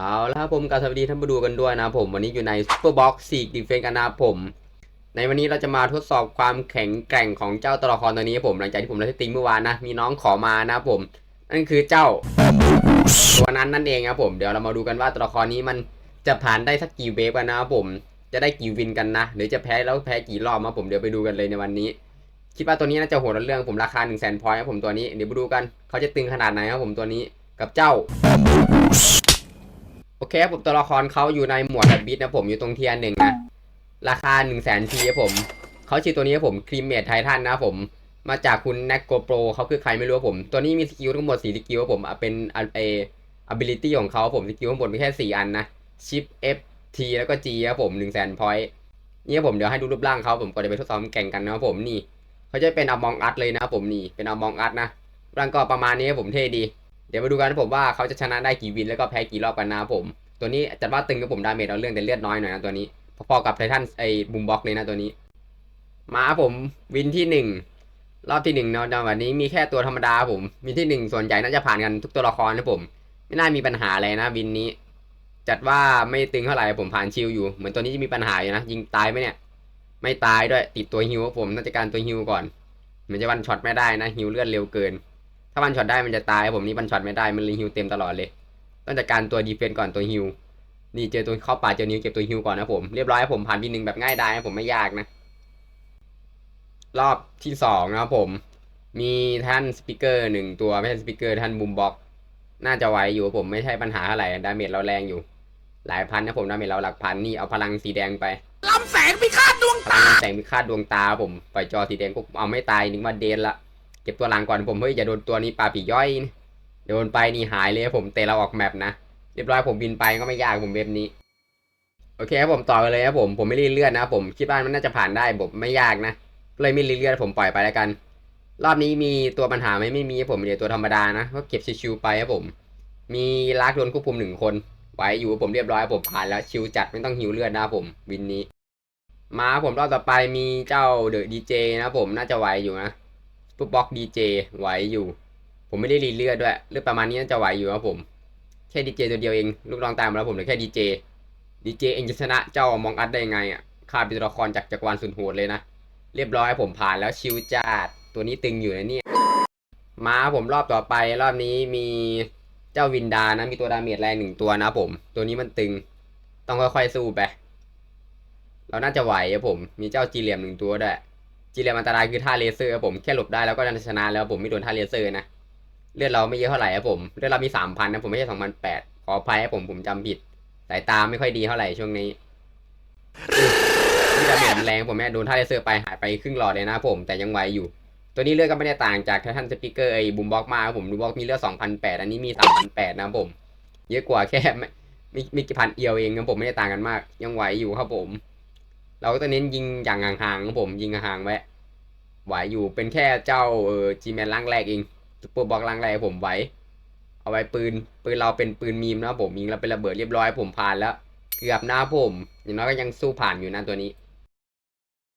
เอาละครับผมกาบสวัสดีท่านผู้ดูกันด้วยนะผม วันนี้อยู่ใน Super Box 4 Defense กันนะครับผม ในวันนี้เราจะมาทดสอบความแข็งแกร่งของเจ้าตัวละครตัวนี้ครับผม หลังจากที่ผมไลฟ์สตรีมเมื่อวานนะ มีน้องขอมานะผม นั่นคือเจ้าตัวนั้นนั่นเองครับผม เดี๋ยวเรามาดูกันว่าตัวละครนี้มันจะผ่านได้สักกี่เวฟกันนะผม จะได้กี่วินกันนะ หรือจะแพ้แล้วแพ้กี่รอบมาผม เดี๋ยวไปดูกันเลยในวันนี้ คิดว่าตัวนี้น่าจะโหดเรื่องผมราคา1 0 0 0 0แสนพอยต์ครับผมตัวนี้ เดี๋ยวไปดูกัน เขาจะตึงขนาดไหนครับผมตัวนี้ กับเจ้า โอเคผมตัวละครเขาอยู่ในหมวดแบบบิทนะผมอยู่ตรงเทียร์หนึ่งนะราคา1 0 0 0 0แสนทีครับผมเขาชื่อตัวนี้ครับผมครีมเมดไททันนะผมมาจากคุณแนกโกโปรเขาคือใครไม่รู้ครับผม ตัวนี้มีสกิลทั้งหมด4สกิลครับผมเป็นอะเอ ability ของเขาครับผมสกิลทั้งหมดมีแค่4อันนะชิป F T แล้วก็ G ครับผม1 0 0 0 0แสนพอยต์นี่ผมเดี๋ยวให้ดูรูปร่างเขาผมก็จะไปทดสอบแข่งกันนะครับผมนี่เขาจะเป็นอมองอัดเลยนะครับผมนี่เป็นอมองอัดนะร่างก็ประมาณนี้ครับผมเท่ดี เดี๋ยวมาดูกันนะผมว่าเขาจะชนะได้กี่วินแล้วก็แพ้กี่รอบกันนะผม ตัวนี้จัดว่าตึงกับผมดาเมจเอาเรื่องแต่เลือดน้อยหน่อยนะตัวนี้ พอๆกับไททันไอ้บูมบ็อกเลยนะตัวนี้ มาผมวินที่หนึ่งรอบที่หนึ่งเนาะในวันนี้มีแค่ตัวธรรมดาผมวินที่หนึ่งส่วนใหญ่น่าจะผ่านกันทุกตัวละครนะผม ไม่น่ามีปัญหาอะไรนะวินนี้ จัดว่าไม่ตึงเท่าไหร่ผมผ่านชิลอยู่เหมือนตัวนี้จะมีปัญหาอยู่นะยิงตายไหมเนี่ย ไม่ตายด้วยติดตัวฮิวครับผมน่าจะการตัวฮิวก่อนเหมือนจะวันช็อตไม่ได้นะฮิวเลือดเร็วเกิน ถ้าวันช็อตได้มันจะตายครับผมนี่วันช็อตไม่ได้มันเลยฮิวเต็มตลอดเลยต้องจัดการตัวดีเฟนต์ก่อนตัวฮิวนี่เจอตัวเข้าป่าเจอนิ้วเก็บตัวฮิวก่อนนะผมเรียบร้อยครับผมผ่านวินหนึ่งแบบง่ายดายนะผมไม่ยากนะ รอบที่สองนะครับผม มีท่านสปิเกอร์หนึ่งตัวไม่ใช่สปิเกอร์ท่านบูมบ็อกน่าจะไหวอยู่ครับผมไม่ใช่ปัญหาอะไรดาเมจเราแรงอยู่ หลายพันนะผมดาเมจเราหลักพันนี่เอาพลังสีแดงไปลำแสงพิฆาตดวงพลังแสงพิฆาตดวงตาครับผมปล่อยจอสีแดงปุ๊บเอาไม่ตายนึกว่าเดนละเก็บตัวหลังก่อนผมเฮ้ยอย่าโดนตัวนี้ปลาผีย่อยโดนไปนี่หายเลยผมเตะเราออกแมปนะเรียบร้อยผมบินไปก็ไม่ยากผมเว็บนี้ โอเคครับผมต่อกันเลยครับผมผมไม่รีเลื่อนนะผมคิดว่ามันน่าจะผ่านได้ผมไม่ยากนะเลยไม่รีเลื่อนผมปล่อยไปแล้วกัน รอบนี้มีตัวปัญหาไหมไม่มีครับผมเดี๋ยวตัวธรรมดานะก็เก็บชิวๆไปครับผม มีลากโดนควบคุมหนึ่งคน ไว้อยู่ผมเรียบร้อยผมผ่านแล้วชิวจัดไม่ต้องหิวเลือดนะผมวินนี้ มาครับผมรอบต่อไปมีเจ้าเดอะดีเจนะผมน่าจะไหวอยู่นะ ปุ๊บบล็อกดีเจไหวอยู่ ผมไม่ได้รีเลือดด้วยเลือดประมาณนี้น่าจะไหวอยู่ครับผม แค่ดีเจตัวเดียวเอง ลูกน้องตามมาแล้วผมเหลือแค่ดีเจดีเจเองจะชนะเจ้ามองอัดได้ยังไงอะข้าเป็นตัวละครจากจักรวาลสุดโหดเลยนะ เรียบร้อยผมผ่านแล้วชิวจัดตัวนี้ตึงอยู่นะเนี่ยมาผมรอบต่อไปรอบนี้มีเจ้าวินดานะมีตัวดาเมจแรงหนึ่งตัวนะผม ตัวนี้มันตึง ต้องค่อยๆสู้ไปเราน่าจะไหวครับผม มีเจ้าจีเหลี่ยมหนึ่งตัวด้วย จีเหลียมอันตรายคือท่าเลเซอร์ครับผมแค่หลบได้แล้วก็ชนะแล้วผมไม่โดนท่าเลเซอร์นะเลือดเราไม่เยอะเท่าไหร่ครับผมเลือดเรามีสามพันนะผมไม่ใช่สองพันแปดขออภัยครับผมผมจำผิดสายตาไม่ค่อยดีเท่าไหร่ช่วงนี้ที่ดาเมจมันแรงผมแม่โดนท่าเลเซอร์ไปหายไปครึ่งหลอดเลยนะผม แต่ยังไหวอยู่ ตัวนี้เลือดก็ไม่ได้ต่างจากท่านสปิเกอร์ไอ้บูมบ็อกมาครับผมบูมบ็อกมีเลือด2,008อันนี้มี3,008นะครับผม เยอะกว่าแค่ไม่ไม่กี่พันเอียวเองครับผมไม่ได้ต่างกันมาก ยังไหวอยู่ครับผม เราก็ต้องเน้นยิงอย่างห่างๆครับผมยิงห่างไว้ไหวอยู่เป็นแค่เจ้าเออจีแมนล่างแรกเองซุปเปอร์บ็อกล่างแรกผมไหวเอาไว้ปืนปืนเราเป็นปืนมีมนะผมยิงแล้วเป็นระเบิดเรียบร้อยผมผ่านแล้ว เกือบหน้าผมอย่างน้อยก็ยังสู้ผ่านอยู่นะตัวนี้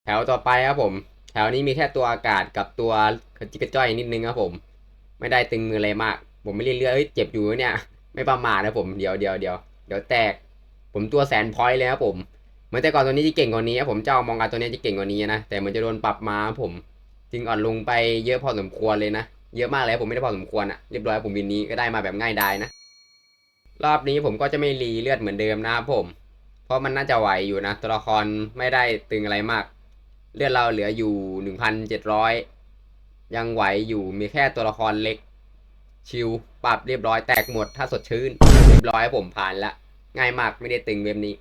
แถวต่อไปครับผม แถวนี้มีแค่ตัวอากาศกับตัวกระจิกกระจ้อยนิดนึงครับผม ไม่ได้ตึงมืออะไรมาก ผมไม่เรื่อยๆเอ้ยเจ็บอยู่เนี่ย ไม่ประมาทนะผมเดี๋ยวเดี๋ยวเดี๋ยวเดี๋ยวแตก ผมตัวแสนพอยต์เลยครับผม เหมือนแต่ก่อนตัวนี้จะเก่งกว่านี้ผมเจ้ามองการตัวนี้จะเก่งกว่านี้นะแต่มันจะโดนปรับมาผม จึงอ่อนลงไปเยอะพอสมควรเลยนะเยอะมากเลยผมไม่ได้พอสมควรอะเรียบร้อยผมวินนี้ก็ได้มาแบบง่ายดายนะ รอบนี้ผมก็จะไม่รีเลือดเหมือนเดิมนะครับผม เพราะมันน่าจะไหวอยู่นะ ตัวละครไม่ได้ตึงอะไรมาก เลือดเราเหลืออยู่หนึ่งพันเจ็ดร้อยยังไหวอยู่มีแค่ตัวละครเล็ก ชิวปรับเรียบร้อยแตกหมดถ้าสดชื่น เรียบร้อยผมผ่านละง่ายมากไม่ได้ตึงเว็บนี้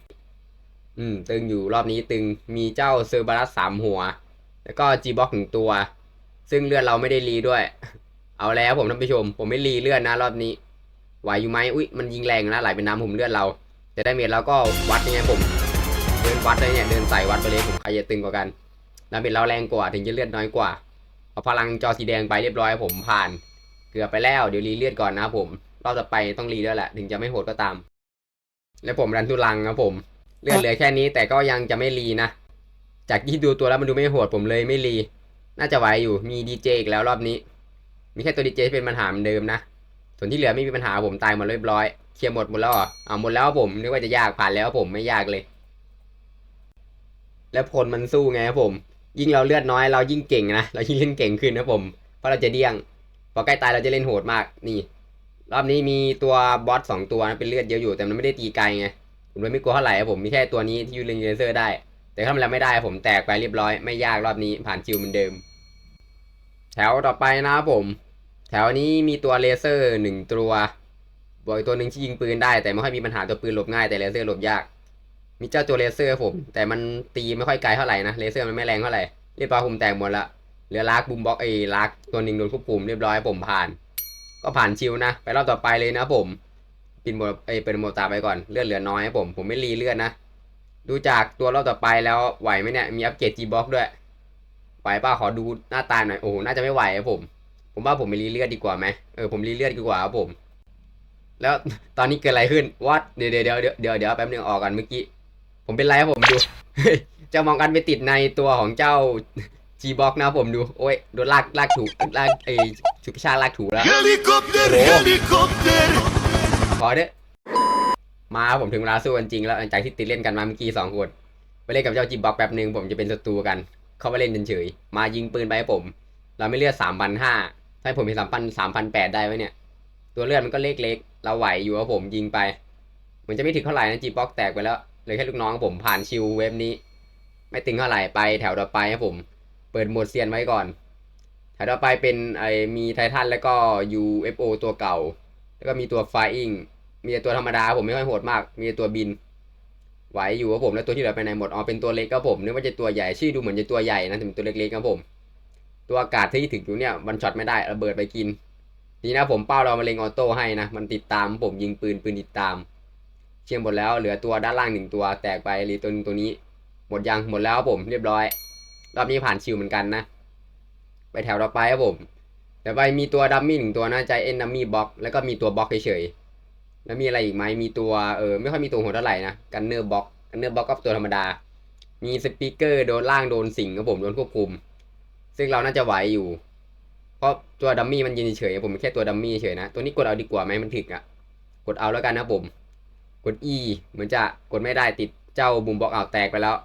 อืม ตึงอยู่รอบนี้ตึงมีเจ้าเซอร์บารัสสามหัว แล้วก็จีบ็อกหนึ่งตัว ซึ่งเลือดเราไม่ได้รีด้วย เอาแล้วผมท่านผู้ชม ผมไม่รีเลือดนะรอบนี้ไหวอยู่ไหมอุ้ยมันยิงแรงนะไหลเป็นน้ำผมเลือดเราแต่ได้เมจเราก็วัดยังไงผม เดินวัดเลยเนี่ยเดินใส่วัดไปเลยผมใครจะตึงกว่ากันดาเมจเราแรงกว่าถึงจะเลือดน้อยกว่าเอาพลังจอสีแดงไปเรียบร้อยผมผ่าน เกือบไปแล้วเดี๋ยวรีเลือดก่อนนะผมรอบต่อไปต้องรีด้วยแหละ ถึงจะไม่โหดก็ตาม แล้วผมรันทุลังครับผม เลือดเหลือแค่นี้แต่ก็ยังจะไม่รีนะ จากที่ดูตัวแล้วมันดูไม่โหดผมเลยไม่รี น่าจะไหวอยู่ มีดีเจอีกแล้วรอบนี้ มีแค่ตัวดีเจที่เป็นปัญหาเหมือนเดิมนะ ส่วนที่เหลือไม่มีปัญหาผมตายหมดเรียบร้อย เคลียร์หมดหมดแล้วเหรออ่าหมดแล้วครับผมนึกว่าจะยากผ่านแล้วครับผมไม่ยากเลย แล้วผลมันสู้ไงครับผม ยิ่งเราเลือดน้อยเรายิ่งเก่งนะ เรายิ่งเล่นเก่งขึ้นนะครับผม เพราะเราจะเดี้ยง พอใกล้ตายเราจะเล่นโหดมาก นี่ รอบนี้มีตัวบอสสองตัวนะเป็นเลือดเยอะอยู่แต่มันไม่ได้ตีไกลไง ผมเลยไม่กลัวเท่าไหร่ผมมีแค่ตัวนี้ที่ยูเลนเลเซอร์ได้ แต่ถ้ามันแล้วไม่ได้ผมแตกไปเรียบร้อย ไม่ยากรอบนี้ผ่านคิวเหมือนเดิม แถวต่อไปนะครับผม แถวนี้มีตัวเลเซอร์หนึ่งตัวบวกอีกตัวหนึ่งที่ยิงปืนได้แต่ไม่ค่อยมีปัญหาตัวปืนหลบง่ายแต่เลเซอร์หลบยาก มีเจ้าตัวเลเซอร์ผม แต่มันตีไม่ค่อยไกลเท่าไหร่นะเลเซอร์มันไม่แรงเท่าไหร่เรียบร้อยผมแตกหมดละเหลือลากบูมบ็อกไอ้ลากตัวหนึ่งโดนควบคุมเรียบร้อยผมผ่าน ก็ผ่านชิวนะ ไปรอบต่อไปเลยนะผม ปินโหมดเอ้ยเป็นโหมดตาไปก่อนเลือดเหลือน้อยครับผม ผมไม่รีเลือดนะ ดูจากตัวรอบต่อไปแล้วไหวไหมเนี่ย มีอัปเกรดจีบ็อกด้วย ไหวป่ะขอดูหน้าตาหน่อย โอ้โห น่าจะไม่ไหวครับผม ผมว่าผมไปรีเลือดดีกว่าไหมเออผมรีเลือดดีกว่าครับผม แล้วตอนนี้เกิดอะไรขึ้นวัดเดี๋ยวเดี๋ยวเดี๋ยวเดี๋ยวเดี๋ยวแป๊บนึงออกกันเมื่อกี้ ผมเป็นไรครับผมดูเจ้ามองกันไปติดในตัวของเจ้า G box นะครับผมดูโอ้ยโดนลากลากถูลากไอชุกชาลากถูแล้ว Helikopter, Oh. helikopter. พอเด้อมาครั บผมถึงเวลาสู้กันจริงแล้วหลังจากที่ติดเล่นกันมาเมื่อกี้สองคนไปเล่นกับเจ้าจีบ็อกแป๊บหนึ่งผมจะเป็นศัตรูกัน เขามาเล่นเฉยๆมายิงปืนไปให้ผม เราไม่เลือดสามพันห้าถ้าผมมีสามพันสามพันแปดได้ไหมเนี่ย ตัวเลือดมันก็เล็กๆเราไหวอยู่ครับผมยิงไปเหมือนจะไม่ถึงเท่าไหร่นะจีบ็อกแตกไปแล้วเหลือแค่ลูกน้องผมผ่านชิวเว็บนี้ ไม่ตึงเท่าไหร่ไปแถวต่อไปครับผม เปิดโหมดเซียนไว้ก่อนแถวต่อไปเป็นไอมีไททันแล้วก็ UFO ตัวเก่า แล้วก็มีตัว Flying มีตัวธรรมดาผมไม่ค่อยโหดมาก มีตัวบิน ไหวอยู่ครับผม แล้วตัวที่เหลือไปไหนหมด อ๋อ เป็นตัวเล็กครับผม นึกว่าจะตัวใหญ่ ชื่อดูเหมือนจะตัวใหญ่นะแต่เป็นตัวเล็กๆครับผม ตัวอากาศที่ถึงอยู่เนี่ยมันช็อตไม่ได้ ระเบิดไปกิน นี่นะผมเป้าเรามาเล็งออโต้ให้นะ มันติดตามผมยิงปืนปืนติดตาม เชียงหมดแล้ว เหลือตัวด้านล่างหนึ่งตัว แตกไปรีตัวหนึงตัวนี้ หมดยัง หมดแล้วครับผม เรียบร้อย รอบนี้ผ่านชิวเหมือนกันนะ ไปแถวต่อไปครับผม แต่ไปมีตัวดัมมี่หนึ่งตัวนะใจเอ็นดัมมี่บล็อกแล้วก็มีตัวบล็อกเฉยๆแล้วมีอะไรอีกไหมมีตัวเออไม่ค่อยมีตัวโหดเท่าไหร่นะกันเนอร์บล็อกกันเนอร์บล็อกก็ตัวธรรมดา มีสปีกเกอร์โดนล่างโดนสิงครับผมโดนควบคุม ซึ่งเราน่าจะไหวอยู่ เพราะตัวดัมมี่มันยืนเฉยผมแค่ตัวดัมมี่เฉยนะตัวนี้กดเอาดีกว่าไหมมันถึกอะ่ะกดเอาแล้วกันนะผม กด E เหมือนจะกดไม่ได้ติดเจ้าบุมบล็อกเอาวแตกไปแล้ว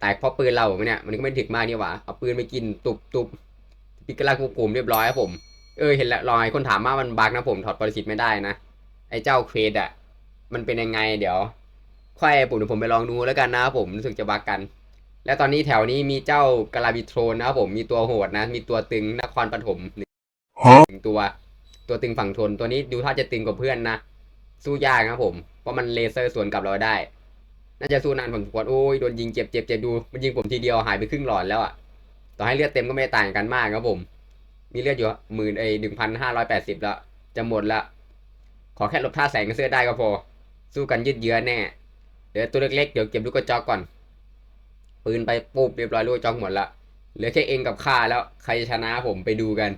แตกเพราะปืนเราไหมเนี่ยมันก็ไม่ถึกมากนี่หว่าเอาปืนไปกินตุบตุบ ปิกกระลาควบคุมเรียบร้อยครับผม เออเห็นแล้วลอยคนถามว่ามันบั๊กนะผมถอดปรสิตไม่ได้นะ ไอ้เจ้าเควดอะมันเป็นยังไงเดี๋ยว ค่อยผมเดี๋ยวผมไปลองดูแล้วกันนะครับผมรู้สึกจะบั๊กกัน แล้วตอนนี้แถวนี้มีเจ้ากาลาบิโทรนนะครับผมมีตัวโหดนะ มีตัวตึงนครปฐมหนึ่งตัว ตัวตึงฝั่งทนตัวนี้ดูท่าจะตึงกว่าเพื่อนนะสู้ยากนะครับผมเพราะมันเลเซอร์สวนกลับเราได้ น่าจะสู้นานผมปวดโอ้ยโดนยิงเจ็บเจ็บเจ็บดู มันยิงผมทีเดียวหายไปครึ่งหลอดแล้วอะ ต่อให้เลือดเต็มก็ไม่ต่างกันมากครับผม มีเลือดอยู่หมื่นเอหนึ่งพันห้าร้อยแปดสิบแล้วจะหมดละ ขอแค่ลบท่าแสงกับเสื้อได้ก็พอ สู้กันยืดเยื้อแน่ เดี๋ยวตัวเล็กๆ เดี๋ยวเก็บลูกกระจอกก่อน ปืนไปปุ๊บเรียบร้อยลูกกระจอกหมดละ เหลือแค่เองกับข้าแล้ว ใครชนะผมไปดูกัน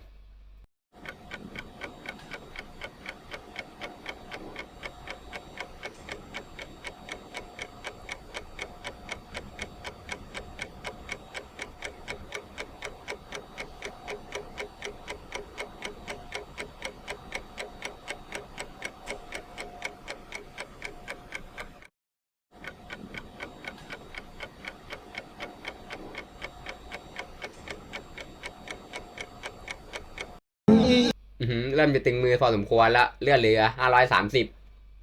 เริ่มจะตึงมือพอสมควรละ เลือดเหลือห้าร้อยสามสิบ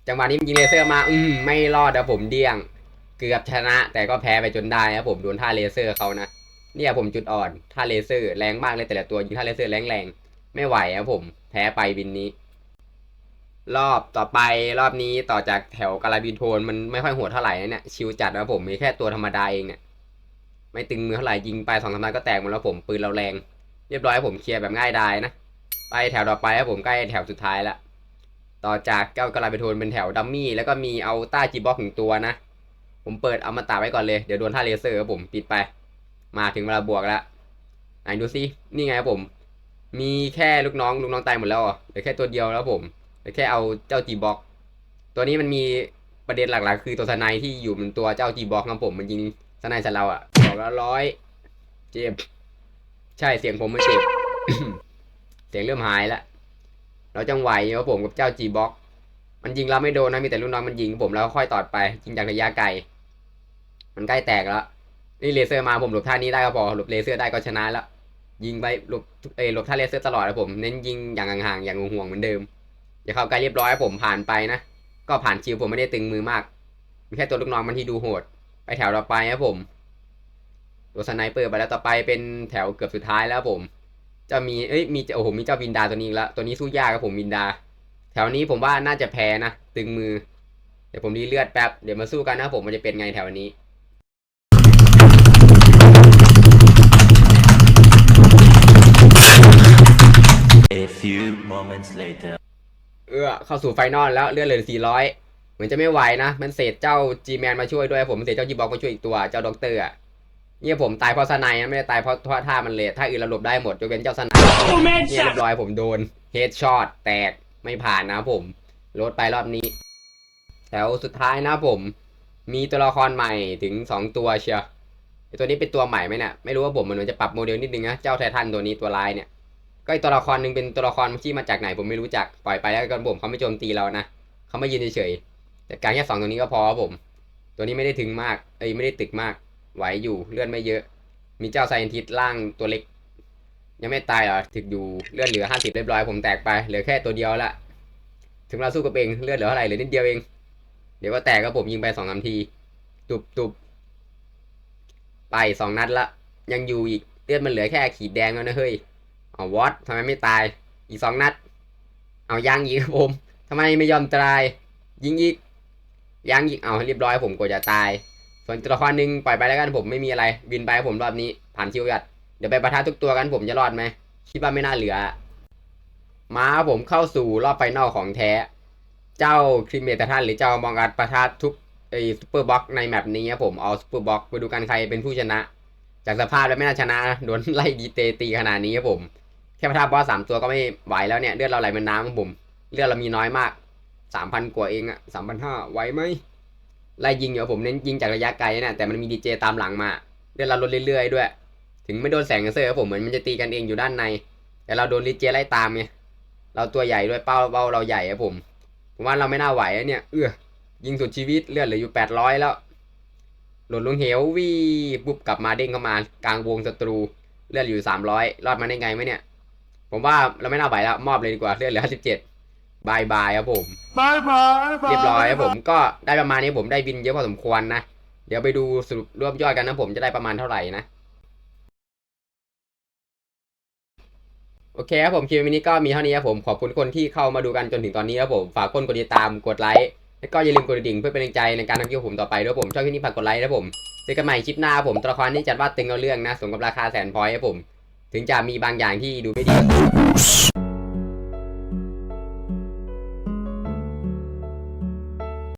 จังหวะนี้ยิงเลเซอร์มา อืมไม่รอดนะผมเดี้ยง เกือบชนะ แต่ก็แพ้ไปจนได้นะผมโดนท่าเลเซอร์เขานะ เนี่ยผมจุดอ่อน ท่าเลเซอร์แรงมากเลยแต่ละตัวยิงท่าเลเซอร์แรงแรงๆไม่ไหวครับผม แพ้ไปบินนี้ รอบต่อไปรอบนี้ต่อจากแถวกาลาบินโทนมันไม่ค่อยโหดเท่าไหร่นะเนี่ยชิวจัดนะผมมีแค่ตัวธรรมดาเองเนี่ยไม่ตึงมือเท่าไหร่ยิงไปสองสามนัดก็แตกหมดแล้วผมปืนเราแรง เรียบร้อยผมเคลียร์แบบง่ายดายนะ ไปแถวต่อไปครับผมใกล้แถวสุดท้ายละต่อจากเก้ากระลาเปโทนเป็นแถวดัมมี่แล้วก็มีเอาต้าจีบ็อกหนึ่งตัวนะ ผมเปิดเอามาตาไว้ก่อนเลย เดี๋ยวโดนท่าเลเซอร์ครับผมปิดไป มาถึงเวลาบวกแล้วไหนดูซินี่ไงครับผม มีแค่ลูกน้องลูกน้องตายหมดแล้วเหรอเหลือแค่ตัวเดียวแล้วผมเหลือแค่เอาเจ้าจีบ็อกตัวนี้มันมีประเด็นหลักๆ คือตัวสไนที่อยู่บนตัวเจ้าจีบ็อกครับผมมันยิงสไนใส่เราอะบอกแล้วร้อยเจ็บ ใช่เสียงผมไม่เจ็บ สียงเริ่มหายแล้วเราจังไหวครับผมกับเจ้า G-Box มันยิงเราไม่โดนนะมีแต่ลูกน้องมันยิงผมแล้วค่อยตอดไปยิงจากระยะไกล มันใกล้แตกแล้วนี่เลเซอร์มาผมหลบท่านี้ได้ก็พอหลบเลเซอร์ได้ก็ชนะแล้วยิงไปหลบเอยหลบท่าเลเซอร์ตลอดนะผมเน้นยิงอย่างห่างๆอย่างห่วงๆเหมือนเดิมอย่าเข้าใกล้เรียบร้อยผมผ่านไปนะก็ผ่านชิวผมไม่ได้ตึงมือมากมีแค่ตัวลูกน้องมันที่ดูโหด ไปแถวต่อไปครับผมตัวสไนเปอร์ไปแล้วต่อไปเป็นแถวเกือบสุดท้ายแล้วผม จะมีเอ้ยมีโอ้โหมีเจ้าวินดาตัวนี้อีกแล้วตัวนี้สู้ยากครับผมวินดา แถวนี้ผมว่าน่าจะแพ้นะตึงมือ เดี๋ยวผมรีเลือดแป๊บเดี๋ยวมาสู้กันนะครับผมมันจะเป็นไงแถวนี้ A few moments later. เออเข้าสู่ไฟนอลแล้วเลือดเหลือ400 เหมือนจะไม่ไหวนะ มันเศษเจ้าจีแมนมาช่วยด้วยผมเศษเจ้าจีบอกมาช่วยอีกตัว เจ้าด็อกเตอร์อะ เนี่ยผมตายเพราะสไนนะไม่ได้ตายเพราะเพราะท่ามันเลทถ้าอื่นเราหลบได้หมดยกเว้นเจ้าสไนเนี่ยเรียบร้อยผมโดนเฮดช็อตแตกไม่ผ่านนะผมลดไปรอบนี้ แถวสุดท้ายนะผม มีตัวละครใหม่ถึง2ตัวเชียวไอ้ตัวนี้เป็นตัวใหม่ไหมเนี่ยไม่รู้ว่าผมมันจะปรับโมเดลนิดนึงนะเจ้าไททันตัวนี้ตัวลายเนี่ยก็อีกตัวละครหนึ่งเป็นตัวละครที่มาจากไหนผมไม่รู้จักปล่อยไปแล้วกันผมเขาไม่โจมตีเรานะเขาไม่ยืนเฉยๆแต่การแค่สองตัวนี้ก็พอครับผม ตัวนี้ไม่ได้ถึงมากเอ้ยไม่ได้ตึกมาก ไหวอยู่เลือดไม่เยอะ มีเจ้าไซเอนทิสล่างตัวเล็ก ยังไม่ตายหรอถึกอยู่เลือดเหลือห้าสิบเรียบร้อยผมแตกไปเหลือแค่ตัวเดียวละถึงเราสู้กับเองเลือดเหลือเท่าไหร่เหลือนิดเดียวเอง เดี๋ยวก็แตกก็ผมยิงไปสองนาที ตุบตุบไปสองนัดละยังอยู่อีกเลือดมันเหลือแค่ขีดแดงแล้วนะเฮ้ยเอาวอตทำไมไม่ตาย อีกสองนัด เอายังอีกครับผมทำไมไม่ยอมตายยิงอีกยังอีกเอาเรียบร้อยผมกว่าจะตาย ส่วนตัวละครหนึ่งปล่อยไปแล้วกันผมไม่มีอะไร บินไปผมรอบนี้ ผ่านชิวยัดเดี๋ยวไปประทะทุกตัวกันผมจะรอดไหมคิดว่าไม่น่าเหลือมาผมเข้าสู่รอบไฟนอลของแท้ เจ้าครีมเมตทันหรือเจ้ามองการประทะทุกไอซูเปอร์บ็อกในแมปนี้ครับผมเอาซูเปอร์บ็อกไปดูกันใครเป็นผู้ชนะ จากสภาพแล้วไม่น่าชนะโดนไล่ดีเตตีขนาดนี้ครับผมแค่ประทับบอสสามตัวก็ไม่ไหวแล้วเนี่ยเลือดเราไหลเป็นน้ำครับผมเลือดเรามีน้อยมากสามพันกว่าเองอะสามพันห้าไหวไหม ไล่ยิงอยู่ผมเน้นยิงจากระยะไกลนะแต่มันมีดีเจตามหลังมาเลือดเราลดเรื่อยๆด้วย ถึงไม่โดนแสงเซอร์ครับผมเหมือนมันจะตีกันเองอยู่ด้านใน แต่เราโดนดีเจไล่ตามไงเราตัวใหญ่ด้วยเป้าเป้าเราใหญ่ครับผมผมว่าเราไม่น่าไหวอะเนี่ยเออยิงสุดชีวิตเลือดเหลืออยู่แปดร้อยแล้วหล่นลงเหววีปุ๊บกลับมาเด้งเข้ามากลางวงศัตรูเลือดอยู่สามร้อยรอดมาได้ไงไหมเนี่ย ผมว่าเราไม่น่าไหวแล้วมอบเลยดีกว่าเลือดเหลือห้าสิบเจ็ด บายบายครับผม Bye bye. เรียบร้อยครับผมก็ได้ประมาณนี้ผมได้บินเยอะพอสมควรนะ เดี๋ยวไปดูสรุปรวบยอดกันนะผมจะได้ประมาณเท่าไหร่นะ โอเคครับผมคลิปวิดีโอนี้ก็มีเท่านี้ครับผมขอบคุณคนที่เข้ามาดูกันจนถึงตอนนี้ครับผมฝากคนกดติดตามกดไลค์แล้วก็อย่าลืมกดกระดิ่งเพื่อเป็นกำลังใจในการทำคลิปผมต่อไปด้วยผมชอบคลิปนี้ฝากกดไลค์นะผมเจอกันใหม่คลิปหน้าผมตัวละครที่จัดว่าตึงเอาเรื่องนะสมกับราคาแสนพอยต์ครับผม ถึงจะมีบางอย่างที่ดูไม่ดี